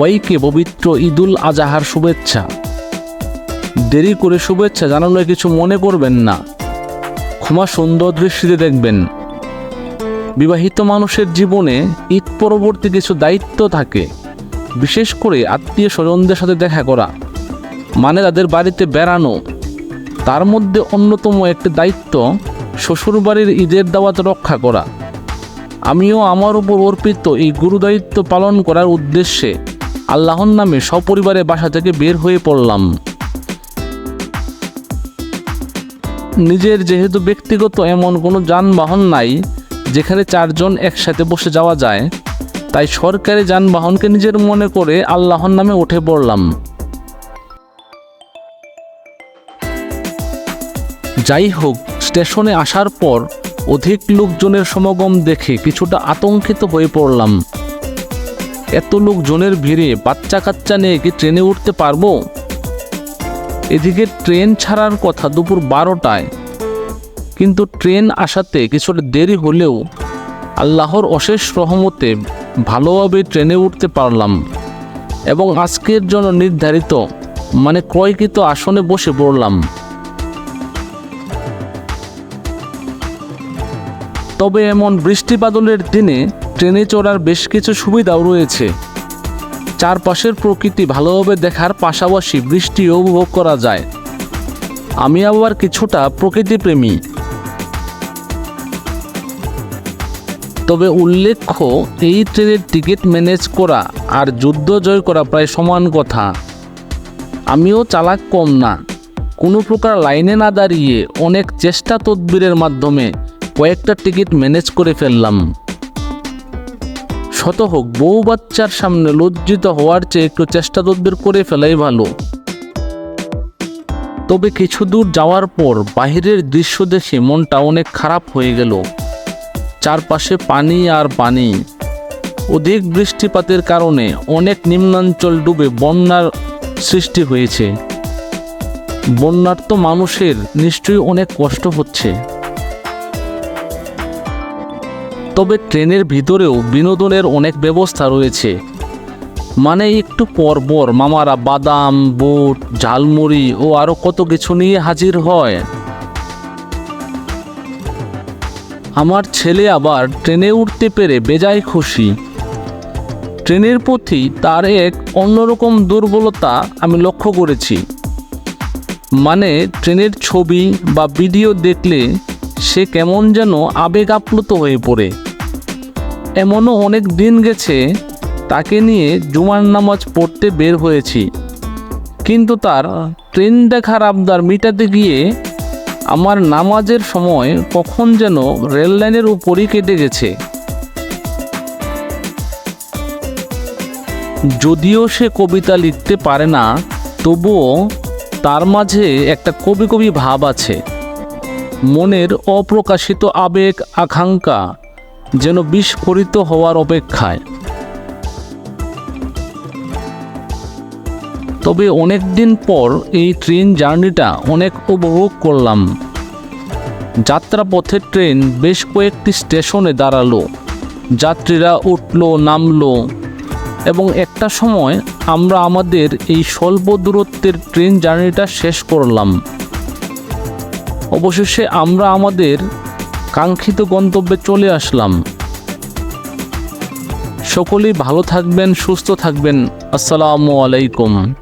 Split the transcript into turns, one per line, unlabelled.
সবাইকে পবিত্র ঈদুল আজাহার শুভেচ্ছা। দেরি করে শুভেচ্ছা জানানোয় কিছু মনে করবেন না। ক্ষমা সুন্দর দৃষ্টিতে দেখবেন। বিবাহিত মানুষের জীবনে ঈদ পরবর্তী কিছু দায়িত্ব থাকে। বিশেষ করে আত্মীয় স্বজনদের সাথে দেখা করা মানে তাদের বাড়িতে বেড়ানো। তার মধ্যে অন্যতম একটি দায়িত্ব শ্বশুরবাড়ির ঈদের দাওয়াত রক্ষা করা। আমিও আমার উপর অর্পিত এই গুরুদায়িত্ব পালন করার উদ্দেশ্যে আল্লাহর নামে সপরিবারে বাসা থেকে বের হয়ে পড়লাম। নিজের যেহেতু ব্যক্তিগত এমন কোনো যানবাহন নাই, যেখানে চারজন একসাথে বসে যাওয়া যায়, তাই সরকারি যানবাহনকে নিজের মনে করে আল্লাহর নামে উঠে পড়লাম। যাই হোক, স্টেশনে আসার পর অধিক লোকজনের সমাগম দেখে কিছুটা আতঙ্কিত হয়ে পড়লাম। এত লোকজনের ভিড়ে বাচ্চা কাচ্চা নিয়ে কি ট্রেনে উঠতে পারব? এদিকে ট্রেন ছাড়ার কথা দুপুর বারোটায়। কিন্তু ট্রেন আসাতে কিছুটা দেরি হলেও আল্লাহর অশেষ রহমতে ভালোভাবে ট্রেনে উঠতে পারলাম এবং আজকের জন্য নির্ধারিত মানে ক্রয়কৃত আসনে বসে পড়লাম। তবে এমন বৃষ্টি বাদলের দিনে ট্রেনে চড়ার বেশ কিছু সুবিধাও রয়েছে। চারপাশের প্রকৃতি ভালোভাবে দেখার পাশাপাশি বৃষ্টিও উপভোগ করা যায়। আমি আবার কিছুটা প্রকৃতিপ্রেমী। তবে উল্লেখ্য, এই ট্রেনের টিকিট ম্যানেজ করা আর যুদ্ধ জয় করা প্রায় সমান কথা। আমিও চালাক কম না। কোনো প্রকার লাইনে না দাঁড়িয়ে অনেক চেষ্টা তদবিরের মাধ্যমে কয়েকটা টিকিট ম্যানেজ করে ফেললাম। শত হোক বউ বাচ্চার সামনে লজ্জিত হওয়ার চেয়ে একটু চেষ্টা তদবির করে ফেলাই ভালো। তবে কিছু দূর যাওয়ার পর বাহিরের দৃশ্য দেখে মনটা অনেক খারাপ হয়ে গেল। চারপাশে পানি আর পানি। অধিক বৃষ্টিপাতের কারণে অনেক নিম্নাঞ্চল ডুবে বন্যার সৃষ্টি হয়েছে। বন্যার্ত মানুষের নিশ্চয়ই অনেক কষ্ট হচ্ছে। তবে ট্রেনের ভিতরেও বিনোদনের অনেক ব্যবস্থা রয়েছে। মানে একটু পরপর মামারা বাদাম, বুট, ঝালমুড়ি ও আরও কত কিছু নিয়ে হাজির হয়। আমার ছেলে আবার ট্রেনে উঠতে পেরে বেজায় খুশি। ট্রেনের প্রতি তার এক অন্যরকম দুর্বলতা আমি লক্ষ্য করেছি। মানে ট্রেনের ছবি বা ভিডিও দেখলে সে কেমন যেন আবেগ আপ্লুত হয়ে পড়ে। এমনও অনেক দিন গেছে তাকে নিয়ে জুমার নামাজ পড়তে বের হয়েছি। কিন্তু তার ট্রেন দেখার আবদার মিটাতে গিয়ে আমার নামাজের সময় কখন যেন রেল লাইনের উপরই কেটে গেছে। যদিও সে কবিতা লিখতে পারে না, তবুও তার মাঝে একটা কবি কবি ভাব আছে। মনের অপ্রকাশিত আবেগ, আকাঙ্ক্ষা যেন বিস্ফোরিত হওয়ার অপেক্ষায়। তবে অনেক দিন পর এই ট্রেন জার্নিটা অনেক উপভোগ করলাম। যাত্রাপথে ট্রেন বেশ কয়েকটি স্টেশনে দাঁড়াল। যাত্রীরা উঠল, নামলো এবং একটা সময় আমরা আমাদের এই স্বল্প দূরত্বের ট্রেন জার্নিটা শেষ করলাম। অবশেষে আমরা আমাদের কাঙ্ক্ষিত গন্তব্যে চলে আসলাম। সকলেই ভালো থাকবেন সুস্থ থাকবেন। আসসালামু আলাইকুম।